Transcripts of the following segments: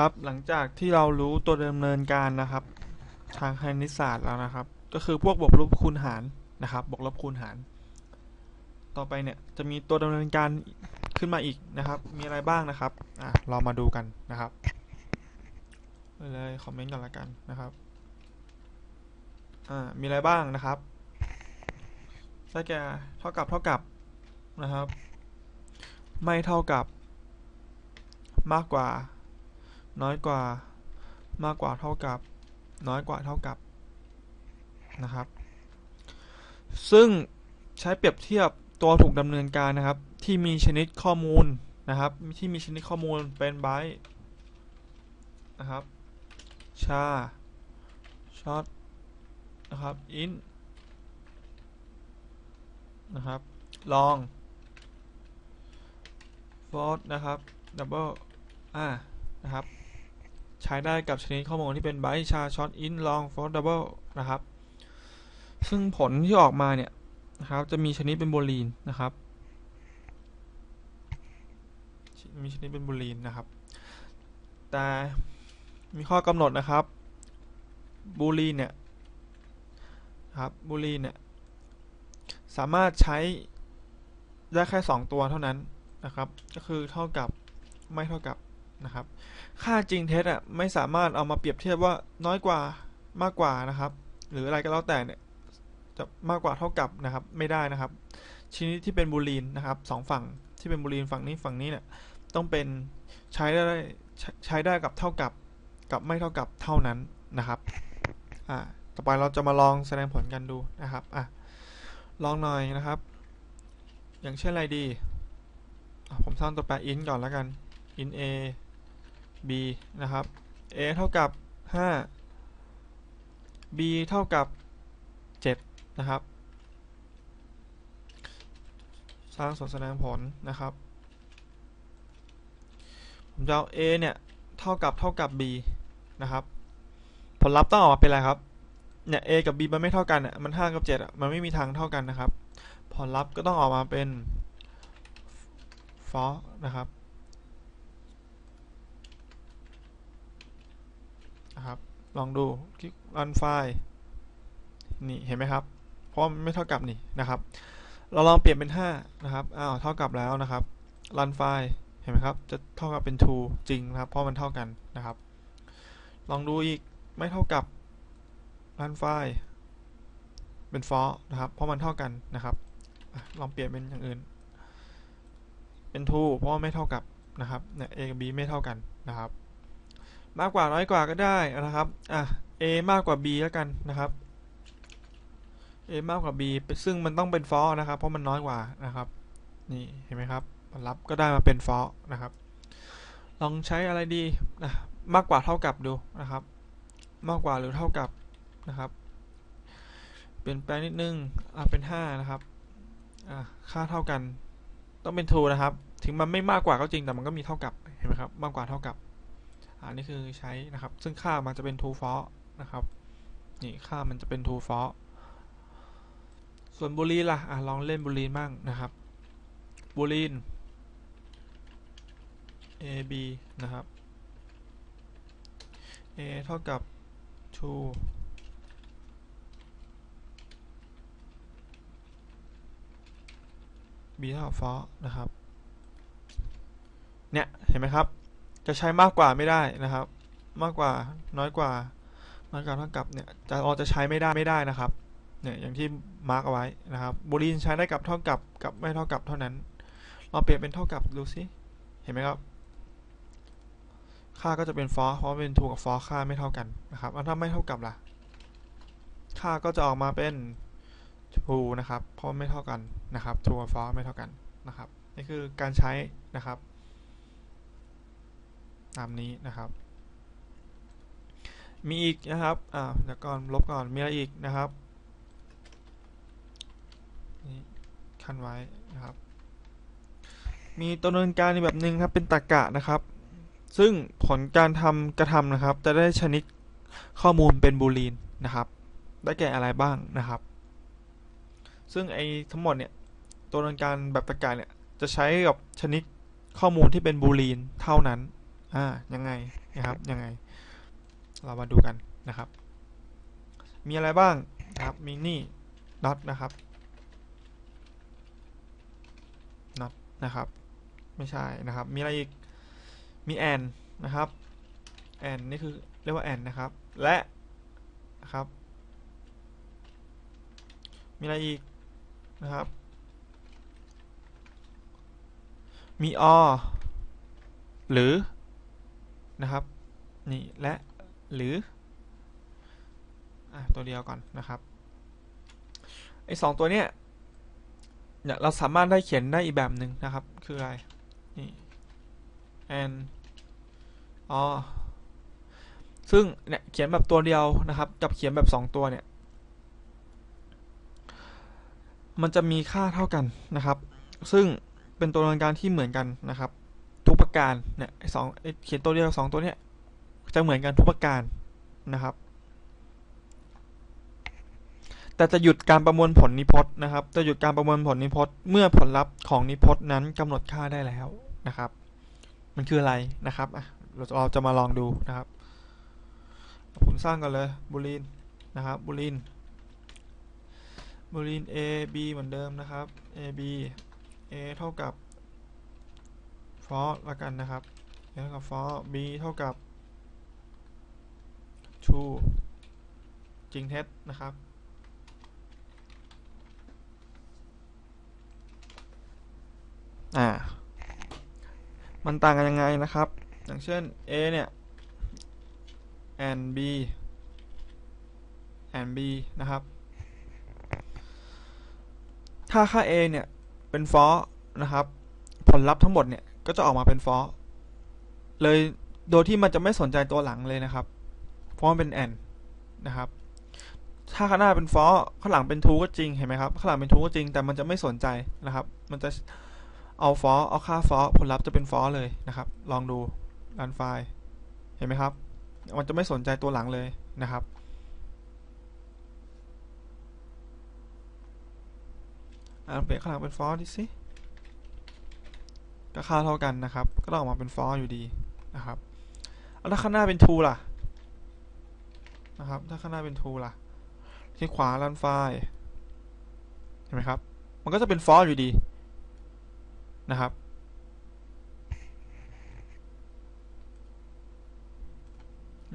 ครับหลังจากที่เรารู้ตัวดำเนินการนะครับ ทางคณิตศาสตร์แล้วนะครับ ก็คือพวกบวกลบคูณหารนะครับบวกลบคูณหาร ต่อไปเนี่ยจะมีตัวดำเนินการขึ้นมาอีกนะครับ มีอะไรบ้างนะครับอะเรามาดูกันนะครับเลยคอมเมนต์กันละกันนะครับอ่ามีอะไรบ้างนะครับได้แก่เท่ากับเท่ากับนะครับ ไม่เท่ากับมากกว่า น้อยกว่า มากกว่าเท่ากับ น้อยกว่าเท่ากับนะครับ ซึ่งใช้เปรียบเทียบตัวถูกดำเนินการนะครับ ที่มีชนิดข้อมูลนะครับ ที่มีชนิดข้อมูลเป็นไบต์นะครับ ชาช็อตนะครับอินนะครับ ลองฟอร์นะครับดับเบิลอ่านะครับ ใช้ได้กับชนิดข้อมูลที่เป็นไบต์ชาช็อตอินลองฟอร์ดับเบิลนะครับ ซึ่งผลที่ออกมาเนี่ยนะครับ จะมีชนิดเป็นบูลีนนะครับ มีชนิดเป็นบูลีนนะครับ แต่มีข้อกำหนดนะครับบูลีนเนี่ยครับบูลีนเนี่ยสามารถใช้ได้แค่ 2 ตัวเท่านั้นนะครับ ก็คือเท่ากับไม่เท่ากับ นะครับ ค่าจริงเท็จอะไม่สามารถเอามาเปรียบเทียบว่าน้อยกว่ามากกว่านะครับ หรืออะไรก็แล้วแต่เนี่ยจะมากกว่าเท่ากับนะครับ ไม่ได้นะครับชนิดที่เป็นบูลีนนะครับสองฝั่งที่เป็นบูลีนฝั่งนี้ฝั่งนี้เนี่ยต้องเป็นใช้ได้ใช้ได้กับเท่ากับกับไม่เท่ากับเท่านั้นนะครับอ่าต่อไปเราจะมาลองแสดงผลกันดูนะครับอะลองหน่อยนะครับ อย่างเช่นอะไรดี ผมสร้างตัวแปร int ก่อนแล้วกัน int a b นะครับ a เท่ากับ 5 b เท่ากับ 7 นะครับ สร้างส่วนแสดงผลนะครับ ผมจะเอา a เนี่ย เท่ากับเท่ากับ b นะครับ ผลลัพธ์ต้องออกมาเป็นอะไรครับ เนี่ย a กับ b มันไม่เท่ากันอะ มัน 5 กับ7อะมันไม่มีทางเท่ากันนะครับ ผลลัพธ์ก็ต้องออกมาเป็น false นะครับ นะครับ ลองดูคลิก run file นี่เห็นไหมครับ เพราะไม่เท่ากับนี่นะครับ เราลองเปลี่ยนเป็น 5 นะครับอ้าวเท่ากับแล้วนะครับ run file เห็นไหมครับ จะเท่ากับเป็น true จริงนะครับ เพราะมันเท่ากันนะครับ ลองดูอีกไม่เท่ากับ run file เป็น false นะครับ เพราะมันเท่ากันนะครับอลองเปลี่ยนเป็นอย่างอื่น เป็น true เพราะไม่เท่ากับนะครับเนี่ย a กับ b ไม่เท่ากันนะครับ มากกว่าน้อยกว่าก็ได้นะครับอะ a มากกว่า b แล้วกันนะครับ a มากกว่า b ซึ่งมันต้องเป็น false นะครับ เพราะมันน้อยกว่านะครับ นี่เห็นไหมครับผลลัพธ์ก็ได้มาเป็น false นะครับ ลองใช้อะไรดีนะมากกว่าเท่ากับดูนะครับ มากกว่าหรือเท่ากับนะครับ เปลี่ยนแปลงนิดนึงอะเป็น 5 นะครับอะค่าเท่ากัน ต้องเป็น true นะครับ ถึงมันไม่มากกว่าก็จริงแต่มันก็มีเท่ากับเห็นไหมครับ มากกว่าเท่ากับ อันนี้คือใช้นะครับ ซึ่งค่ามันจะเป็น true false นะครับ นี่ค่ามันจะเป็น true false ส่วนบูลีนล่ะอะลองเล่นบูลีนบ้างนะครับบูลีน a b นะครับ a เท่ากับ true b เท่ากับ false นะครับ เนี่ย เห็นไหมครับ จะใช้มากกว่าไม่ได้นะครับ มากกว่าน้อยกว่าน้อยกว่าเท่ากับเนี่ยจะเราจะใช้ไม่ได้ไม่ได้นะครับเนี่ยอย่างที่มาร์กเอาไว้นะครับบูลีนใช้ได้กับเท่ากับกับไม่เท่ากับเท่านั้น เราเปลี่ยนเป็นเท่ากับดูสิเห็นไหมครับ ค่าก็จะเป็น false เพราะเป็น true กับ false ค่าไม่เท่ากันนะครับถ้าไม่เท่ากับล่ะ ค่าก็จะออกมาเป็น true นะครับเพราะไม่เท่ากันนะครับ true กับ false ไม่เท่ากันนะครับนี่คือการใช้นะครับ ตามนี้นะครับ มีอีกนะครับอ่าเดี๋ยวก่อนลบก่อนมีอะไรอีกนะครับนี่ขั้นไว้นะครับ มีตัวดำเนินการในแบบหนึ่งครับเป็นตรรกะนะครับ ซึ่งผลการทำกระทำนะครับ จะได้ชนิดข้อมูลเป็นบูลีนนะครับ ได้แก่อะไรบ้างนะครับ ซึ่งไอ้ทั้งหมดเนี่ยตัวดำเนินการแบบตรรกะเนี่ยจะใช้กับชนิดข้อมูลที่เป็นบูลีนเท่านั้น อ่ายังไงนะครับยังไง เรามาดูกันนะครับ มีอะไรบ้างนะครับมีนี่ not นะครับ not นะครับ ไม่ใช่นะครับ มีอะไรอีกมี and นะครับ and นี่คือเรียกว่า and นะครับ และนะครับ มีอะไรอีกนะครับ มี or หรือ นะครับนี่และหรืออะตัวเดียวก่อนนะครับไอ้สองตัวเนี้ยเนี่ยเราสามารถได้เขียนได้อีกแบบหนึ่งนะครับ คืออะไรนี่ and or ซึ่งเนี่ยเขียนแบบตัวเดียวนะครับ กับเขียนแบบสองตัวเนี่ย มันจะมีค่าเท่ากันนะครับ ซึ่งเป็นตัวดำเนินการที่เหมือนกันนะครับ การเนี่ยสองเขียนตัวเดียวสองตัวเนี่ยจะเหมือนกันทุกประการนะครับ แต่จะหยุดการประมวลผลนิพจน์นะครับ จะหยุดการประมวลผลนิพจน์เมื่อผลลัพธ์ของนิพจน์นั้นกำหนดค่าได้แล้วนะครับ มันคืออะไรนะครับเราเราจะมาลองดูนะครับ ผมสร้างกันเลยบูลีนนะครับบูลีนบูลีน a b เหมือนเดิมนะครับ a b a เท่ากับ for ละกันนะครับเท่ากับ for b เท่ากับ true จริงเท็จนะครับ อ่า มันต่างกันยังไงนะครับ อย่างเช่น a เนี่ย and b and b นะครับ ถ้าค่า a เนี่ย เป็น for นะครับ ผลลัพธ์ทั้งหมดเนี่ย ก็จะออกมาเป็น for เลยโดยที่มันจะไม่สนใจตัวหลังเลยนะครับเพราะมันเป็น and นะครับ ถ้าข้างหน้าเป็น for ข้างหลังเป็น true ก็จริงเห็นไหมครับข้างหลังเป็น true ก็จริงแต่มันจะไม่สนใจนะครับ มันจะเอา for เอาค่า for ผลลัพธ์จะเป็น for เลยนะครับ ลองดูรันไฟล์เห็นไหมครับ มันจะไม่สนใจตัวหลังเลยนะครับอ่าเปลี่ยนข้างหลังเป็น for ดิสิ ก็ค่าเท่ากันนะครับ ก็ต้องออกมาเป็น for อยู่ดีนะครับแล้วถ้าข้างหน้าเป็น true ล่ะนะครับ ถ้าข้างหน้าเป็น true ล่ะที่ขวารันไฟล์เห็นไหมครับ มันก็จะเป็น for อยู่ดีนะครับ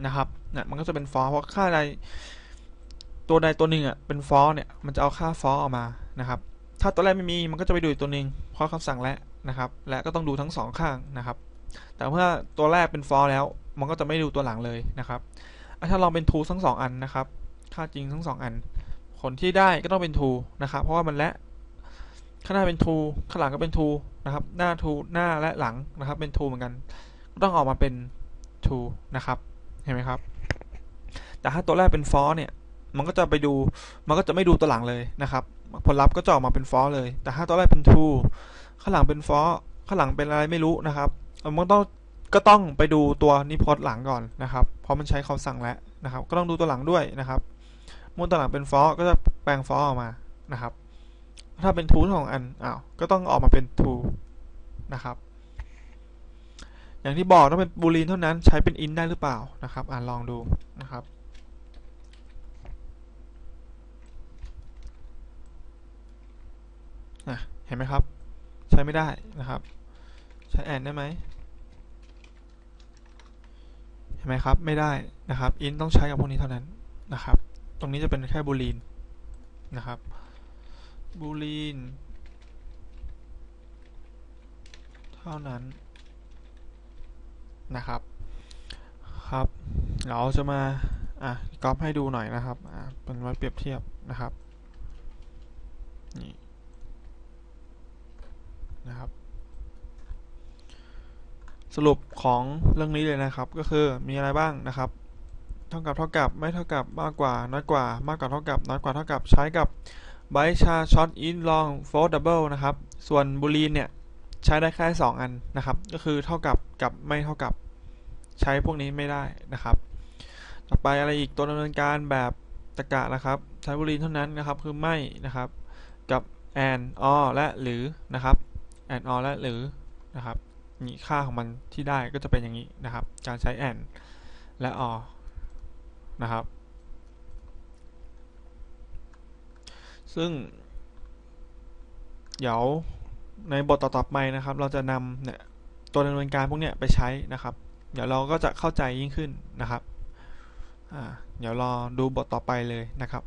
นะครับเนี่ยมันก็จะเป็น for เพราะค่าใดตัวใดตัวหนึ่งอะเป็น for เนี่ยมันจะเอาค่า for ออกมานะครับ ถ้าตัวแรกไม่มีมันก็จะไปดูอีกตัวหนึ่งเพราะคำสั่งและ นะครับ และก็ต้องดูทั้งสองข้างนะครับ แต่เมื่อตัวแรกเป็น for แล้ว มันก็จะไม่ดูตัวหลังเลยนะครับถ้าลองเป็น true ทั้งสองอันนะครับ ค่าจริงทั้งสองอัน ผลที่ได้ก็ต้องเป็น true นะครับ เพราะว่ามันและข้างหน้าเป็น true ข้างหลังก็เป็น true นะครับ หน้า true หน้าและหลังนะครับ เป็น true เหมือนกัน ก็ต้องออกมาเป็น true นะครับ เห็นไหมครับ แต่ถ้าตัวแรกเป็น for เนี่ย มันก็จะไปดู มันก็จะไม่ดูตัวหลังเลยนะครับ ผลลัพธ์ก็จะออกมาเป็น for เลย แต่ถ้าตัวแรกเป็น true ข้างหลังเป็น for ข้างหลังเป็นอะไรไม่รู้นะครับมันต้องก็ต้องไปดูตัวนิพจน์หลังก่อนนะครับ เพราะมันใช้คำสั่งและนะครับ ก็ต้องดูตัวหลังด้วยนะครับเมื่อตัวหลังเป็น for ก็จะแปลง for ออกมานะครับ ถ้าเป็นทั้งสองอันอ้าวก็ต้องออกมาเป็น true นะครับ อย่างที่บอกต้องเป็นบูลีนเท่านั้นใช้เป็น int ได้หรือเปล่านะครับ อ่านลองดูนะครับเห็นไหมครับ ช้ไม่ได้นะครับ ใช้ and ได้ไหมเห็นไหมครับ ไม่ได้นะครับ int ต้องใช้กับพวกนี้เท่านั้นนะครับ ตรงนี้จะเป็นแค่บูลีนนะครับบูลีนเท่านั้นนะครับครับเราจะมาอะก๊อปให้ดูหน่อยนะครับอะเป็นไว้เปรียบเทียบนะครับนี่ นะครับ สรุปของเรื่องนี้เลยนะครับ ก็คือมีอะไรบ้างนะครับ เท่ากับเท่ากับไม่เท่ากับมากกว่าน้อยกว่า มากกว่าเท่ากับน้อยกว่าเท่ากับใช้กับไบชาช็อตอินลองโฟร์ดับเบิลนะครับ ส่วนบูลีนเนี่ยใช้ได้แค่ 2 อันนะครับ ก็คือเท่ากับกับไม่เท่ากับใช้พวกนี้ไม่ได้นะครับ ต่อไปอะไรอีกตัวดำเนินการแบบตะกะนะครับ ใช้บูลีนเท่านั้นนะครับคือไม่นะครับ กับ and or และหรือนะครับ and or และหรือนะครับนี่ค่าของมันที่ได้ก็จะเป็นอย่างนี้นะครับ การใช้ and และ or นะครับ ซึ่ง เดี๋ยวในบทต่อๆไปนะครับ เราจะนำเนี่ยตัวดำเนินการพวกเนี้ยไปใช้นะครับ เดี๋ยวเราก็จะเข้าใจยิ่งขึ้นนะครับอ่าเดี๋ยวรอดูบทต่อไปเลยนะครับ